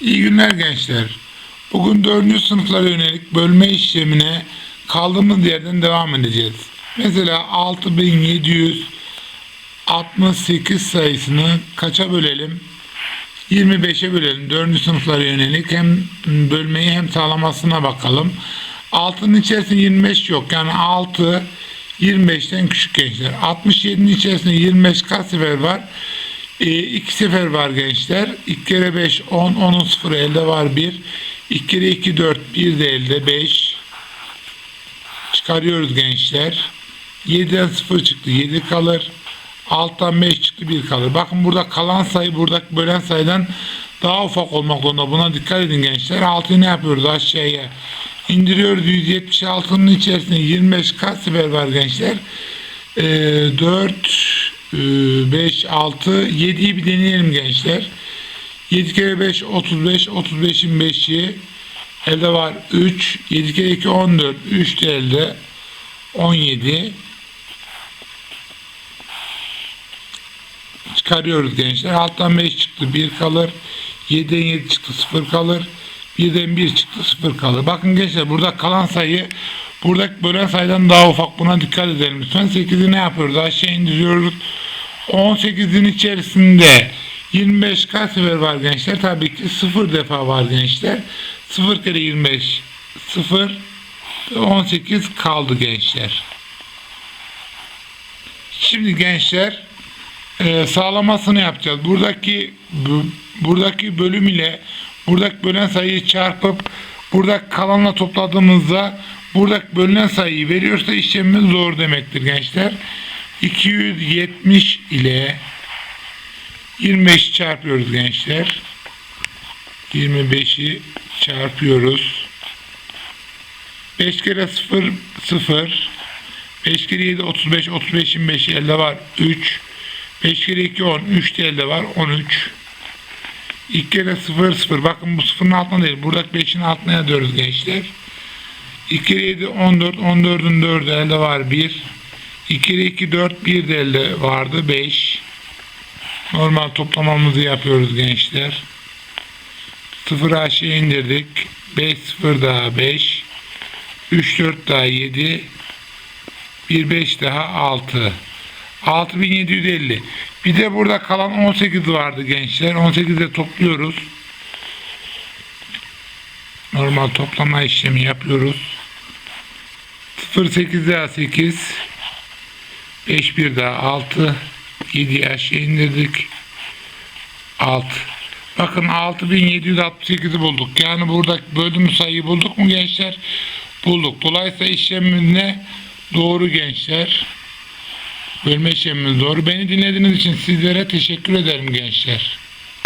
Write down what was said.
İyi günler gençler. Bugün 4. sınıflara yönelik bölme işlemine kaldığımız yerden devam edeceğiz. Mesela 6768 sayısını kaça bölelim? 25'e bölelim. 4. sınıflara yönelik hem bölmeyi hem sağlamasına bakalım. 6'nın içerisinde 25 yok. Yani 6 25'ten küçük gençler. 67'nin içerisinde 25 kaç sefer var? E, iki sefer var gençler. 2 kere 5 10, 10'un sıfırı elde var 1. 2 kere 2 4, 1 de elde 5. Çıkarıyoruz gençler. 7'den 0 çıktı 7 kalır. Alttan 5 çıktı 1 kalır. Bakın burada kalan sayı buradaki bölen sayıdan daha ufak olmak zorunda. Buna dikkat edin gençler. 6'yı ne yapıyoruz aşağıya? indiriyoruz 176'nın içerisinde 25 kaç sefer var gençler? Ee, 4 5 6 7'yi bir deneyelim gençler. 7 kere 5 35 35'in 5'i elde var 3 7 kere 2 14 3 de elde 17 çıkarıyoruz gençler. Alttan 5 çıktı 1 kalır. 7'den 7 çıktı 0 kalır. 1'den 1 çıktı 0 kalır. Bakın gençler burada kalan sayı buradaki bölen sayıdan daha ufak. Buna dikkat edelim lütfen. 8'i ne yapıyoruz? Aşağı indiriyoruz. 18'in içerisinde 25 kaç sefer var gençler? Tabii ki 0 defa var gençler. 0 kere 25 0 18 kaldı gençler. Şimdi gençler e, sağlamasını yapacağız. Buradaki bu, buradaki bölüm ile buradaki bölen sayıyı çarpıp burada kalanla topladığımızda buradaki bölünen sayıyı veriyorsa işlemimiz zor demektir gençler. 270 ile 25 çarpıyoruz gençler. 25'i çarpıyoruz. 5 kere 0 0 5 kere 7 35 35'in 5'i elde var 3 5 kere 2 10 3 de elde var 13 2 kere 0 0 bakın bu sıfırın altına değil buradaki 5'in altına yazıyoruz gençler. 2 kere 7 14 14'ün 4'ü elde var 1 2 kere 2 4 1 de elde vardı 5 normal toplamamızı yapıyoruz gençler. 0 aşağı indirdik. 5 0 daha 5 3 4 daha 7 1 5 daha 6 6750 bir de burada kalan 18 vardı gençler. 18'de topluyoruz. Normal toplama işlemi yapıyoruz. 0 8 daha 8 5 1 daha 6 7 aşağı indirdik. 6 bakın 6768'i bulduk. Yani burada bölüm sayıyı bulduk mu gençler? Bulduk. Dolayısıyla işlemimiz ne? Doğru gençler bölme işlemimiz doğru. Beni dinlediğiniz için sizlere teşekkür ederim gençler